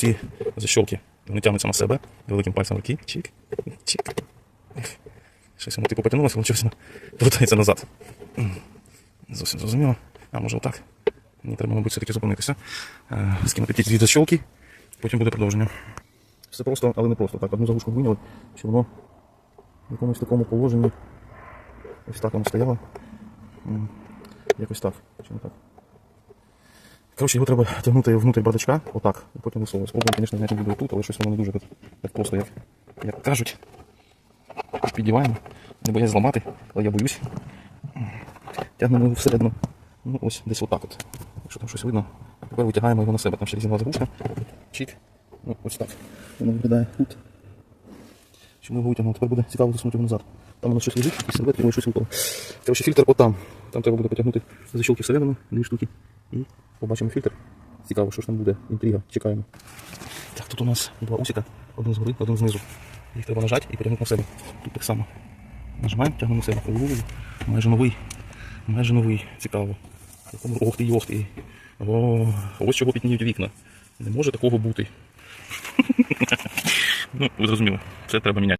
ці защолки. Вони тягнуться на себе великим пальцем руки. Чик, чик. Щось воно типу потягнулося, але щось повертається назад. Зовсім зрозуміло. А може отак. Мені треба, мабуть, все-таки зупинитися. Е, Скинути ті дві защолки, потім буде продовження. Все просто, але не просто. Так, одну заглушку виняли, щоб воно в якомусь такому положенні. Ось так воно стояло. Якось так. Чи так? Коротше, його треба тягнути внутрі бардачка, отак, і потім висовувати. Спробуємо, звісно, зняти відео тут, але щось воно не дуже так, так просто, як, як кажуть. Піддіваємо, не боясь зламати, але я боюсь. Тягнемо його всередину. Ну, ось десь отак от. Якщо там щось видно, тепер витягаємо його на себе. Там ще різні заглушка. Чик. Ну, ось так. Воно виглядає тут. Що ми його витягнули, тепер буде цікаво засунути його назад. Там воно щось лежить, якісь серветки, може щось випало. Коротше, фільтр отам. Там треба буде потягнути защолки всередину, дві штуки. І побачимо фільтр. Цікаво, що ж там буде. Інтрига. Чекаємо. Так, тут у нас два усика. Один згори, один знизу. Їх треба нажати і потягнути на себе. Тут так само. Нажимаємо, тягнемо себе. О, майже новий. Майже новий. Цікаво. Ох ти, ох ти. О, ось чого пітніють вікна. Не може такого бути. ну, ви зрозуміли. Це треба міняти.